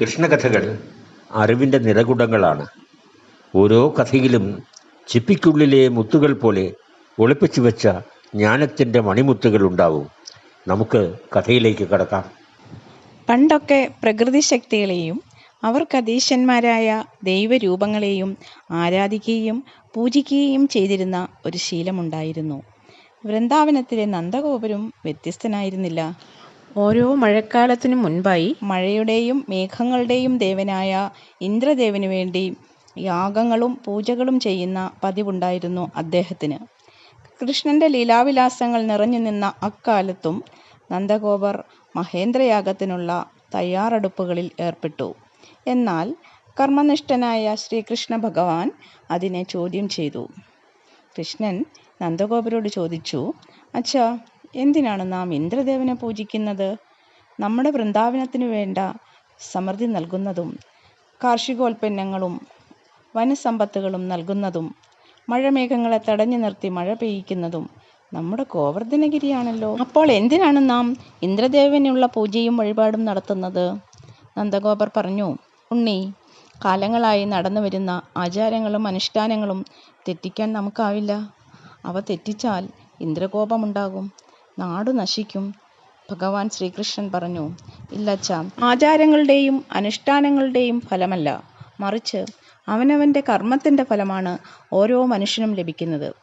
കൃഷ്ണകഥകൾ അറിവിന്റെ നിറകുടങ്ങളാണ്. ഓരോ കഥയിലും ചിപ്പിക്കുള്ളിലെ മുത്തുകൾ പോലെ ഒളിപ്പിച്ചു വെച്ച ജ്ഞാനത്തിന്റെ മണിമുത്തുകൾ ഉണ്ടാവും. നമുക്ക് കഥയിലേക്ക് കടക്കാം. പണ്ടൊക്കെ പ്രകൃതി ശക്തികളെയും അവർക്കധീശന്മാരായ ദൈവരൂപങ്ങളെയും ആരാധിക്കുകയും പൂജിക്കുകയും ചെയ്തിരുന്ന ഒരു ശീലമുണ്ടായിരുന്നു. വൃന്ദാവനത്തിലെ നന്ദഗോപുരം വ്യത്യസ്തനായിരുന്നില്ല. ഓരോ മഴക്കാലത്തിനു മുൻപായി മഴയുടെയും മേഘങ്ങളുടെയും ദേവനായ ഇന്ദ്രദേവന് വേണ്ടി യാഗങ്ങളും പൂജകളും ചെയ്യുന്ന പതിവുണ്ടായിരുന്നു അദ്ദേഹത്തിന്. കൃഷ്ണന്റെ ലീലാവിലാസങ്ങൾ നിറഞ്ഞു നിന്ന അക്കാലത്തും നന്ദഗോപർ മഹേന്ദ്രയാഗത്തിനുള്ള തയ്യാറെടുപ്പുകളിൽ ഏർപ്പെട്ടു. എന്നാൽ കർമ്മനിഷ്ഠനായ ശ്രീകൃഷ്ണ ഭഗവാൻ അതിനെ ചോദ്യം ചെയ്തു. കൃഷ്ണൻ നന്ദഗോപരോട് ചോദിച്ചു അച്ഛാ എന്തിനാണ് നാം ഇന്ദ്രദേവനെ പൂജിക്കുന്നത്? നമ്മുടെ വൃന്ദാവനത്തിനു വേണ്ട സമൃദ്ധി നൽകുന്നതും കാർഷികോൽപ്പന്നങ്ങളും വനസമ്പത്തുകളും നൽകുന്നതും മഴമേഘങ്ങളെ തടഞ്ഞു നിർത്തി മഴ പെയ്യിക്കുന്നതും നമ്മുടെ ഗോവർദ്ധനഗിരിയാണല്ലോ. അപ്പോൾ എന്തിനാണ് നാം ഇന്ദ്രദേവനുള്ള പൂജയും വഴിപാടും നടത്തുന്നത്? നന്ദഗോപർ പറഞ്ഞു ഉണ്ണി കാലങ്ങളായി നടന്നു വരുന്ന ആചാരങ്ങളും അനുഷ്ഠാനങ്ങളും തെറ്റിക്കാൻ നമുക്കാവില്ല. അവ തെറ്റിച്ചാൽ ഇന്ദ്രകോപമുണ്ടാകും. നാടു നശിക്കും. ഭഗവാൻ ശ്രീകൃഷ്ണൻ പറഞ്ഞു ഇല്ലച്ച ആചാരങ്ങളുടെയും അനുഷ്ഠാനങ്ങളുടെയും ഫലമല്ല. മറിച്ച് അവനവന്റെ കർമ്മത്തിന്റെ ഫലമാണ് ഓരോ മനുഷ്യനും ലഭിക്കുന്നത്.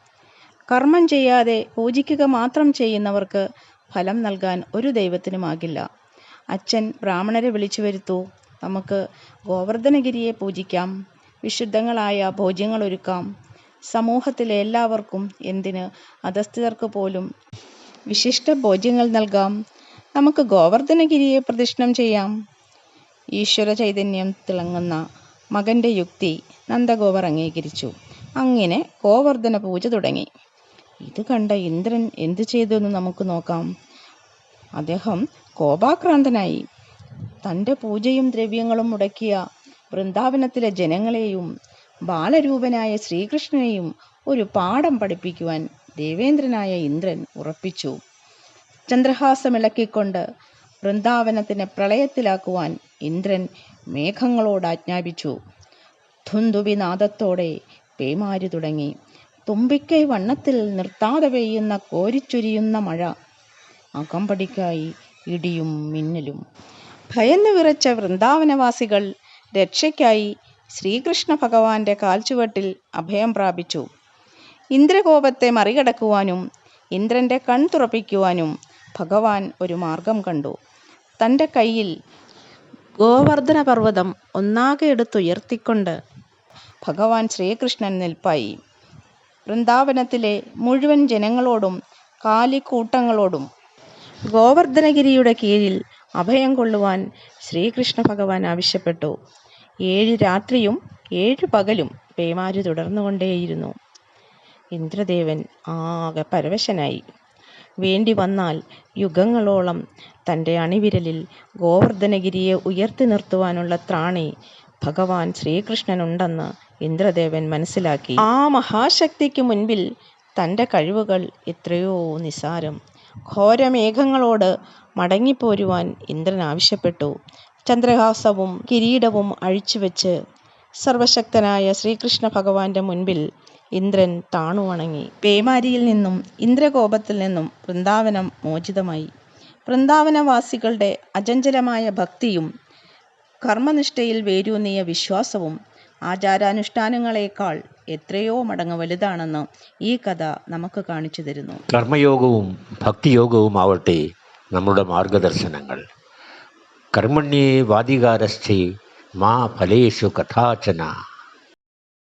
കർമ്മം ചെയ്യാതെ പൂജിക്കുക മാത്രം ചെയ്യുന്നവർക്ക് ഫലം നൽകാൻ ഒരു ദൈവത്തിനുമാകില്ല. അച്ഛൻ ബ്രാഹ്മണരെ വിളിച്ചു വരുത്തൂ നമുക്ക് ഗോവർദ്ധനഗിരിയെ പൂജിക്കാം. വിശുദ്ധങ്ങളായ ഭോജ്യങ്ങൾ ഒരുക്കാം. സമൂഹത്തിലെ എല്ലാവർക്കും എന്തിന് അധസ്ഥിതർക്ക് പോലും വിശിഷ്ട ഭോജ്യങ്ങൾ നൽകാം. നമുക്ക് ഗോവർദ്ധനഗിരിയെ പ്രദക്ഷിണം ചെയ്യാം. ഈശ്വര ചൈതന്യം തിളങ്ങുന്ന മകന്റെ യുക്തി നന്ദഗോവർ അംഗീകരിച്ചു. അങ്ങനെ ഗോവർദ്ധന പൂജ തുടങ്ങി. ഇത് കണ്ട ഇന്ദ്രൻ എന്തു ചെയ്തു എന്ന് നമുക്ക് നോക്കാം. അദ്ദേഹം കോപാക്രാന്തനായി. തന്റെ പൂജയും ദ്രവ്യങ്ങളും മുടക്കിയ വൃന്ദാവനത്തിലെ ജനങ്ങളെയും ബാലരൂപനായ ശ്രീകൃഷ്ണനെയും ഒരു പാഠം പഠിപ്പിക്കുവാൻ ദേവേന്ദ്രനായ ഇന്ദ്രൻ ഉറപ്പിച്ചു. ചന്ദ്രഹാസമിളക്കിക്കൊണ്ട് വൃന്ദാവനത്തിനെ പ്രളയത്തിലാക്കുവാൻ ഇന്ദ്രൻ മേഘങ്ങളോട് ആജ്ഞാപിച്ചു. ധുന്തുബിനാദത്തോടെ പേമാരി തുടങ്ങി. തുമ്പിക്കൈ വണ്ണത്തിൽ നിർത്താതെ പെയ്യുന്ന കോരിച്ചൊരിയുന്ന മഴ അകമ്പടിക്കായി ഇടിയും മിന്നലും. ഭയന്നു വിറച്ച വൃന്ദാവനവാസികൾ രക്ഷയ്ക്കായി ശ്രീകൃഷ്ണ ഭഗവാന്റെ കാൽച്ചുവട്ടിൽ അഭയം പ്രാപിച്ചു. ഇന്ദ്രകോപത്തെ മറികടക്കുവാനും ഇന്ദ്രന്റെ കൺ തുറപ്പിക്കുവാനും ഭഗവാൻ ഒരു മാർഗം കണ്ടു. തന്റെ കയ്യിൽ ഗോവർദ്ധന പർവതം ഒന്നാകെ എടുത്തുയർത്തിക്കൊണ്ട് ഭഗവാൻ ശ്രീകൃഷ്ണൻ നിൽപ്പായി. വൃന്ദാവനത്തിലെ മുഴുവൻ ജനങ്ങളോടും കാലിക്കൂട്ടങ്ങളോടും ഗോവർദ്ധനഗിരിയുടെ കീഴിൽ അഭയം കൊള്ളുവാൻ ശ്രീകൃഷ്ണ ഭഗവാൻ ആവശ്യപ്പെട്ടു. ഏഴ് രാത്രിയും ഏഴ് പകലും പേമാരി തുടർന്നുകൊണ്ടേയിരുന്നു. ഇന്ദ്രദേവൻ ആകെ പരവശനായി. വേണ്ടി വന്നാൽ യുഗങ്ങളോളം തന്റെ അണിവിരലിൽ ഗോവർദ്ധനഗിരിയെ ഉയർത്തി നിർത്തുവാനുള്ള ത്രാണി ഭഗവാൻ ശ്രീകൃഷ്ണനുണ്ടെന്ന് ഇന്ദ്രദേവൻ മനസ്സിലാക്കി. ആ മഹാശക്തിക്ക് മുൻപിൽ തന്റെ കഴിവുകൾ എത്രയോ നിസാരം. ഘോരമേഘങ്ങളോട് മടങ്ങിപ്പോരുവാൻ ഇന്ദ്രൻ ആവശ്യപ്പെട്ടു. ചന്ദ്രഹാസവും കിരീടവും അഴിച്ചുവെച്ച് സർവശക്തനായ ശ്രീകൃഷ്ണ ഭഗവാന്റെ മുൻപിൽ ഇന്ദ്രൻ താണു വണങ്ങി പേമാരിയിൽ നിന്നും ഇന്ദ്രകോപത്തിൽ നിന്നും വൃന്ദാവനം മോചിതമായി. വൃന്ദാവനവാസികളുടെ അചഞ്ചലമായ ഭക്തിയും കർമ്മനിഷ്ഠയിൽ വേരൂന്നിയ വിശ്വാസവും ആചാരാനുഷ്ഠാനങ്ങളെക്കാൾ എത്രയോ മടങ്ങ് വലുതാണെന്ന് ഈ കഥ നമുക്ക് കാണിച്ചു തരുന്നു. കർമ്മയോഗവും ഭക്തിയോഗവും ആവട്ടെ നമ്മുടെ മാർഗദർശനങ്ങൾ. കർമ്മണ്യേ വാദികാരസ്ഥേ മാ ഫലേഷു കഥാചന.